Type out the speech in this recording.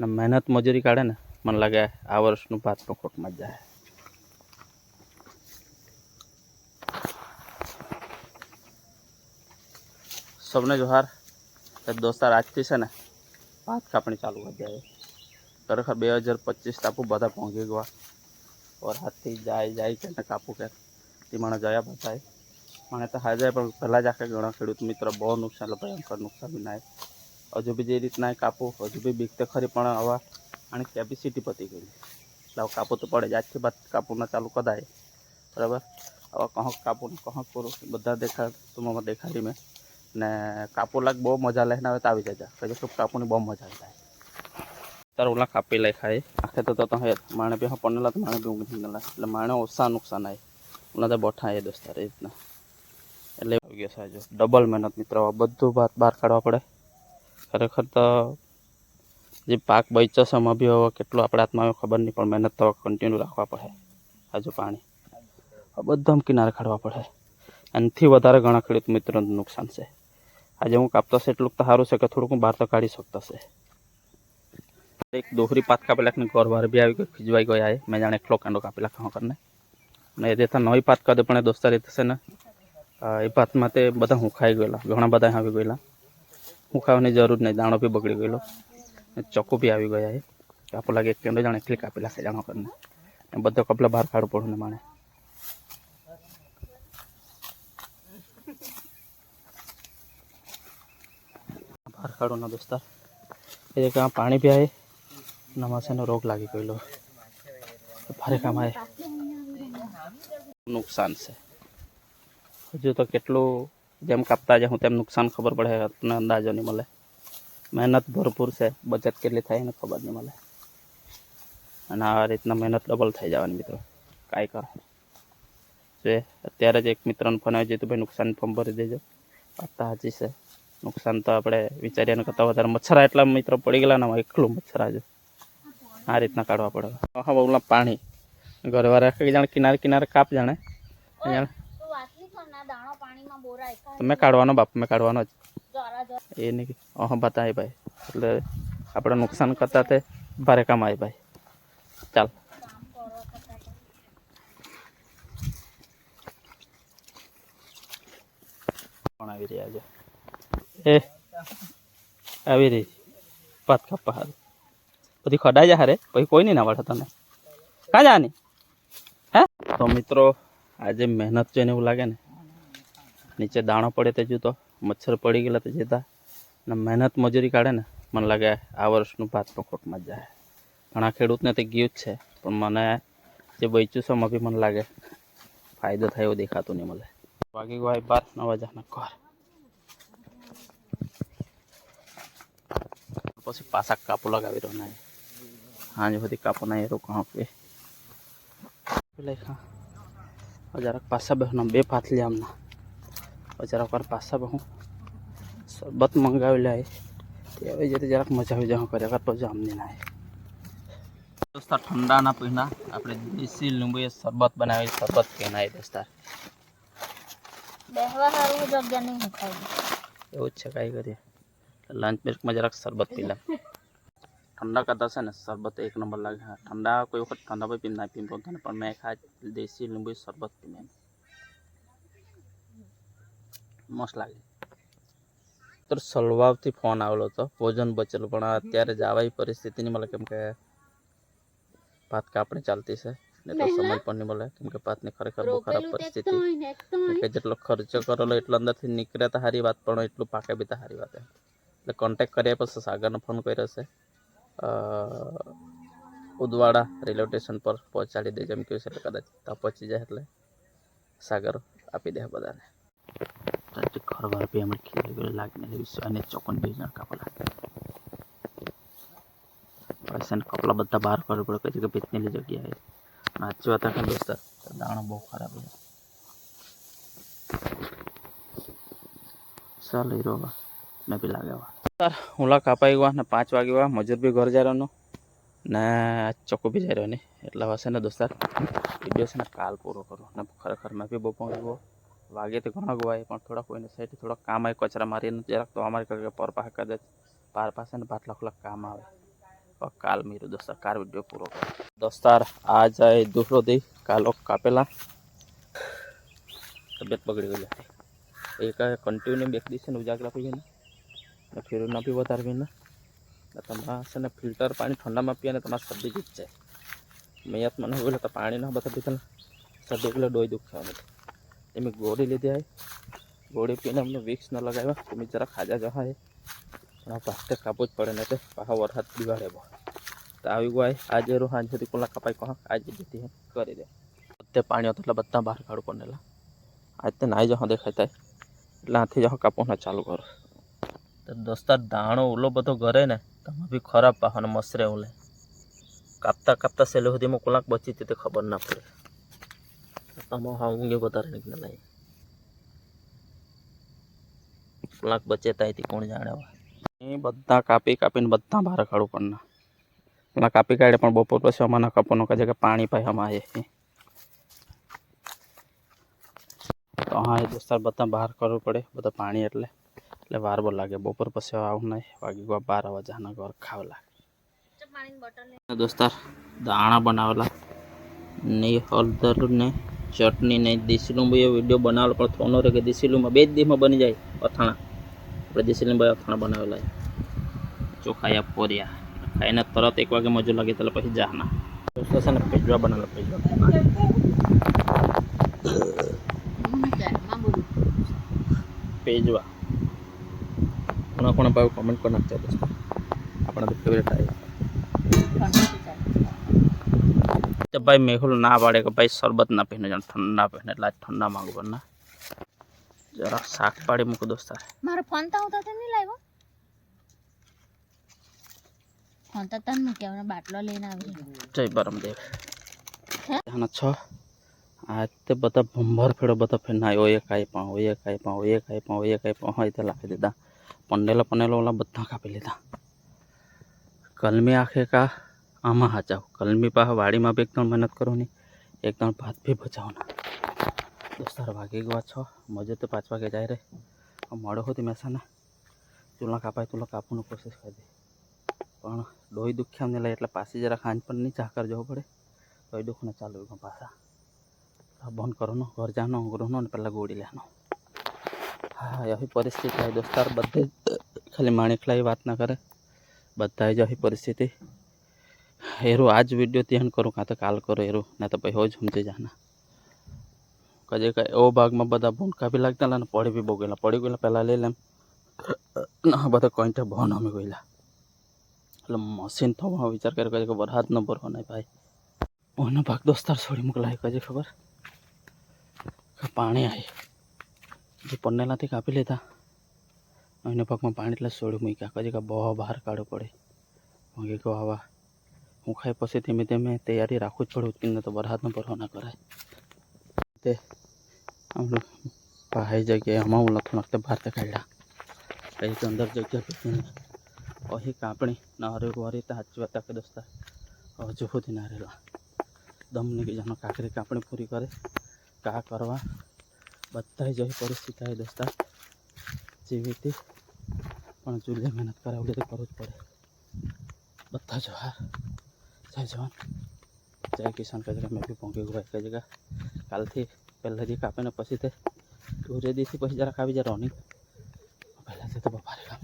ને મહેનત મજૂરી કાઢે ને, મને લાગે આ વર્ષનું ભાત પણ ખોટમાં જ જાય સૌને જોહાર દોસ્તાર આજથી છે ને, ભાત કાપણી ચાલુ કરી દે ખરેખર બે હજાર પચીસ ટાપુ બધા પહોંચી ગયા. ઓર હાથથી જાય જાય કે ને કાપું કે. તે મને જયા બતાય મને તો હાજર પણ પહેલાં જ આખે ઘણા ખેડૂત મિત્ર, બહુ નુકસાન એટલે ભયંકર નુકસાન નાય હજુ બી જે રીતના એ કાપું, હજુ બી બીક તો ખરી પણ હવે આની કેપેસિટી પતી ગઈ. એટલે હવે કાપવું તો પડે જ. આજથી બાદ કાપુના ચાલુ કરાય. બરાબર? હવે કહક કાપું કહક કરું. બધા દેખા તુમાં દેખાડી મેં. ને કાપુ લાગ બહુ મજા લઈને આવે તો આવી જજા પછી ખૂબ કાપુની બહુ મજા થાય તારે ઓલા કાપી લઈ ખાય. આખે તો તો હે માણે બી હા પનેલા તો માણે બી ઊંઘી ગયેલા. એટલે માણે ઓછા નુકસાન આવે ઓલા તો બોઠા એ દોસ્તાર એ રીતના. એટલે આવી ગયો સાજો. ડબલ મહેનત મિત્રો, હવે બધું ભાત બહાર કાઢવા પડે. ખરેખર તો જે પાક બચ્યો છે, એમાં બી હવે કેટલું આપણે હાથમાં આવ્યો ખબર નહીં, પણ મહેનત તો કન્ટિન્યુ રાખવા પડે હજુ પાણી. હવે બધા કિનારે કાઢવા પડે. એનાથી વધારે ઘણા ખેડૂત મિત્રોનું નુકસાન છે. આજે હું કાપતો છે એટલું તો સારું છે કે થોડુંક હું બહાર તો કાઢી શકતો છે. એક દોહરી પાત કાપેલા ને ઘર બહાર બી આવી ગયો ખીજવાઈ ગયા આ મેં જાણે એકલો કાંડો કાપેલા ખાવા કરીને અને એ દેતા નવી પાત કાઢે પણ એ દોસ્તાર રીતે છે ને એ પાતમાં તે બધા હુંખાઈ ગયેલા, ઘણા બધા આવી ગયેલા. હુંખાવાની જરૂર નહીં. દાણો બી બગડી ગયેલો. ચોખ્ખું બી આવી ગયા એ કાપો લાગે એક કેન્ડો જાણે ક્લિક આપેલા છે જાણો કરીને બધો કપલા બહાર કાઢવું પડું ને માણે. બહાર કાઢો ના દોસ્તાર. એ કાં પાણી પી આવે નમાસેનો રોગ લાગી ગયેલો. ભારે કામ આવે નુકસાન છે. હજુ તો કેટલું જેમ કાપતા જ હું તેમ નુકસાન ખબર પડે તમને અંદાજો નહીં મળે. મહેનત ભરપૂર છે, બચત કેટલી થાય એને ખબર નહીં મળે. અને આ રીતના મહેનત ડબલ થઈ જવાની મિત્રો. કાંઈ કરો. જે અત્યારે જ એક મિત્રને ફોન આવી જાય તો ભાઈ નુકસાન ફોર્મ ભરી દેજો. વાત તો છે. નુકસાન તો આપણે વિચાર્યાને કરતાં વધારે મચ્છરા એટલા મિત્રો પડી ગયેલા ને એકલું મચ્છરા જો આ રીતના કાઢવા પડે. હા ઓલા પાણી. ઘરવાળા જાણે કિનારે કિનારે કાપ જાણે જાણે તો વાતલી કર ના દાણો પાણીમાં બોરાય કાં તમે કાઢવાનો બાપ મેં કાઢવાનો જ જરા જરા એ નહીં અહ બતાય ભાઈ એટલે આપણે નુકસાન કરતા તે ભારે કામ આવે ભાઈ ચાલ કામ કરો ફટાફટ પણ આવી રહ્યા છે એ આવી રહી પાત કાપવા હારું બધી ખડાઈ જા હારે પછી કોઈ નહીં ના વાળે તને કાં જાની હે તો મિત્રો આજે મહેનત જોઈને એવું લાગે ને નીચે દાણો પડે તે જુતો, મચ્છર પડી ગયેલા તે જતા. ને મહેનત મજૂરી કાઢે ને, મને લાગે આ વર્ષનું ભાત પણ ખોટમાં જ જાય. ઘણા ખેડૂતને તે ગયું જ છે, પણ મને જે બચ્યું છે એમાં મને લાગે ફાયદો થાય એવું દેખાતું નહીં મળે. વાગી ગયો બાર, નવ હજારના ઘર. પછી પાછા કાપો લગાવી રહ્યો ના હાંજ સુધી કાપો ના એરો કહો કે પેલા હા જરાક પાછા બેહના બે પાથલી આમના. જરાક વાર પાછા બહું શરબત મંગાવી લે તે હવે જતી જરાક મજા આવી જાય કર્યા કર પછી આમની ના દોસ્તાર ઠંડા ના પીના આપણે દેશી લીંબુ એ શરબત બનાવી શરબત પીનાય દોસ્તાર બેહવા સારું જગ્યા નહીં મુકાય એવું જ છે કાંઈ કરીએ લંચ બ્રેકમાં જરાક શરબત પી લે ઠંડા કરતા છે ને શરબત એક નંબર લાગે હા ઠંડા કોઈ વખત ઠંડા પણ પી ના પી પોતાને પણ મેં ખા દેશી લીંબુ શરબત પીને એમ મસ્ત લાગે. તો સલવાવથી ફોન આવેલો હતો. ભોજન બચેલું પણ અત્યારે જવાય પરિસ્થિતિ નહીં મળે કેમ કે ભાત કાપણી ચાલતી છે. ને તો સમય પણ નહીં મળે કેમ કે ભાતની ખરેખર બહુ ખરાબ પરિસ્થિતિ. કે જેટલો ખર્ચો કરેલો એટલો અંદરથી નીકળે તો સારી વાત પણ એટલું પાકે બી તો સારી વાત એટલે કોન્ટેક્ટ કર્યા પછી સાગરનો ફોન કર્યો છે. ઉદવાડા રેલવે સ્ટેશન પર પહોંચાડી દે જેમ કહ્યું છે એટલે કદાચ ત્યાં પહોંચી જાય એટલે સાગર આપી દે બધાને. ઘર ঘর બી અમે ખીલી ગયેલી લાગીને વિશ્વ અને ચોકન બે જણ કાપો લાગે. પછી એને કપડા બધા બહાર કરવું પડે. કઈ જગ્યાએ ભેતનેલી જગ્યાએ નાચવા હતા કે દોસ્ત. દાણો બહુ ખરાબ છે. ચાલ હીરો મેં બી લાગ્યા સર હુલા કાપાઈ ગયા ને પાંચ વાગે ગયા મજૂર બી ઘર જાય રહ્યો ને. ચોખ્ખું બી જાય રહ્યો ને. એટલા વાસે ને દોસ્તાર વીડિયો છે ને કાલ પૂરો કરો. ને ખરેખર મેં બી બહુ પહોંચવો વાગે તો ઘણા ગવાય પણ થોડા કોઈને સાઈડ થોડા કામ આવે કચરા મારીને જરાક તો અમારે કરે પર પાસે કદાચ પાર પાસે ને પાટલા ખોલા કામ આવે और काल मेरे दोस्तार कार वीडियो पूरा कर दोस्तार आ जाए दूसरो दी कालो कापेला તબિયત બગડી ગઈ હતી એક કન્ટિન્યુ બે દિવસે ઉજાગરા પીએ ને ને ફેર ન પી વધારે પીને ને તમારા છે ને ફિલ્ટર પાણી ઠંડામાં પીએ ને તમારે શરદી જ જાય મેં યાદ મને હોય તો પાણી ના બધા પીતા ને શરદી એટલે ડોઈ દુખ એમ ગોળી લીધી આવી ગોળી પીને અમને વિક્સ ન લગાવ્યા. તમે જરા ખાજા જહા એ પણ આ પાસ્તે જ પડે ને તે પાછા વરસાદ બિગાડે બહુ. તો આવી ગયો આજે રો સાંજ સુધી કોલા કપાઈ કહો. આજે જતી કરી દે. અત્યારે પાણી એટલે બધા બહાર કાઢું પડેલા આજ તો નાઈ દેખાય થાય એટલે આથી જવા કાપવાના ચાલુ કરો. તો દોસ્તાર દાણો ઓલો બધો ઘરે ને, તમે બી ખરાબ પાહો ને મસરે ઓલે કાપતા કાપતા સેલે હું કલાક બચી તે ખબર ના પડે. તમે હા ઊંઘે વધારે નીકળે ફલાક બચેતા બચે ત્યાંથી કોણ જાણે એ બધા કાપી કાપીને બધા બહાર કાઢવું પડના પેલા કાપી કાઢે પણ બપોર પછી અમારા કપોનો કહે કે પાણી પાઈ અમારે એ. તો હા એ દોસ્તાર બધા બહાર કરવું પડે બધા પાણી એટલે. એટલે વાર બહુ લાગે. બપોર પછી હવે આવું નહીં. વાગી ગયો બાર વાગ્યાના ઘર ખાવા લાગે. દોસ્તાર દાણા બનાવેલા. ને હળદર ને ચટણી નહીં દેશીલું ભાઈ વીડિયો બનાવેલો, પણ થોનો રહે કે દેશીલુંમાં બે જ દિવસમાં બની જાય અથાણા. આપણે દેશીલું ભાઈ અથાણા બનાવેલા. ચોખાયા પોરિયા. ખાઈને તરત એક વાગે મજૂર લાગે એટલે પછી જાહના છે ને, પેજવા બનાવેલા, પેજવા. પેજવા. કોના કોના ભાઈ કોમેન્ટ કરી નાખતા આપણા ફેવરેટ આવે તો ભાઈ મેહુલ ના પાડે કે ભાઈ શરબત ના પીને જાણ ઠંડા પીને એટલે આજ ઠંડા માંગુ પણ ના જરાક શાક પાડી મૂકું દોસ્તાર મારો ફોન તો આવતા તો નહીં લાવ્યો ફોન તો તને મૂક્યા હમણાં બાટલો લઈને આવી જય બરમદેવ હે? આના છ આ તે બધા ભંભાર ફેડો બધા ફેર ના ઓએ કાંઈ પણ ઓએ કાંઈ પણ ઓએ કાંઈ પણ ઓએ કાંઈ પણ હોય તે લાખી દીધા પંડેલા પંડેલા ઓલા બધા કાપી લીધા કલમી આખે કા આમાં હાચાવ કલમી પાસે વાડીમાં બી એકદમ મહેનત કરો ની એકદમ ભાત બી બચાવના દોસ્તાર વાગી ગયા છો, મજે તો પાંચ વાગે જાય રે. મોડો હોતી મહેસાના ચૂલા કાપાય, ચૂલા કાપવાનું કોશિશ કરી પણ ડોઈ દુખ્યા નહીં લઈ એટલે પાછી જરા ખાંજ પણ નહીં ચાકર જવું પડે. ડોઈ દુખને ચાલુ ગયું પાછા. બંધ કરોનો ઘર જાનો ગૃહનો ને પહેલાં ગોળી લેવાનો. હા એવી પરિસ્થિતિ દોસ્તાર બધે ખાલી ખાલી માણેકલાઈ વાત ના કરે. બધા જ એવી પરિસ્થિતિ. એરું આજ વીડિયો ધ્યાન કરું કાં તો કાલ કરો એરું ને તો પછી જ સમજી જાના કજે કાંઈ એવો ભાગમાં બધા ભૂંડકા બી લાગતા ને પડી બી બહુ ગયેલા પડી ગયેલા પહેલાં લઈ લેમ ના બધા કોઈન્ટે બહુ નમી ગયેલા એટલે મશીન થવાનો વિચાર કર્યો કે વરસાદ ન ભરવો નહીં ભાઈ ઓનો ભાગ દોસ્તાર છોડી મોકલાય કજે ખબર કે પાણી આવી જે પન્નેલાથી કાપી લીધા એના ભાગમાં પાણી એટલે છોડી મૂક્યા કજે કે બહુ બહાર કાઢવું પડે મગે કહો આવા હું ખાઈ પછી ધીમે ધીમે તૈયારી રાખવું જ પડે ઉચકીને તો વરસાદ ન ભરવો ના કરાય. તે આપણું પહાઈ જગ્યાએ આમાં હું લખું નાખતે બહાર તે કાઢ્યા કઈ અંદર જગ્યા પીને અહીં કાપણી ના હરે વારી તો સાચી વાત કે દોસ્તા. હજુ સુધી ના રહેલા દમને કે જાનો કાકરી કાપણી પૂરી કરે, કા કરવા બધા જ એવી પરિસ્થિતિ આવી દોસ્તા. જેવી હતી પણ ચૂલે મહેનત કરાવલી તો કરવું જ પડે. બધા જવાહર જય જવાન. જય કિસાન કહે છે મેં બી પહોંચી ગયો કહે જગ્યા કાલથી પહેલાંથી કાપીને પછી તે ધોરે દીથી પછી જરાક આવી જાય રનિંગ. પહેલાંથી તો બપારે કામ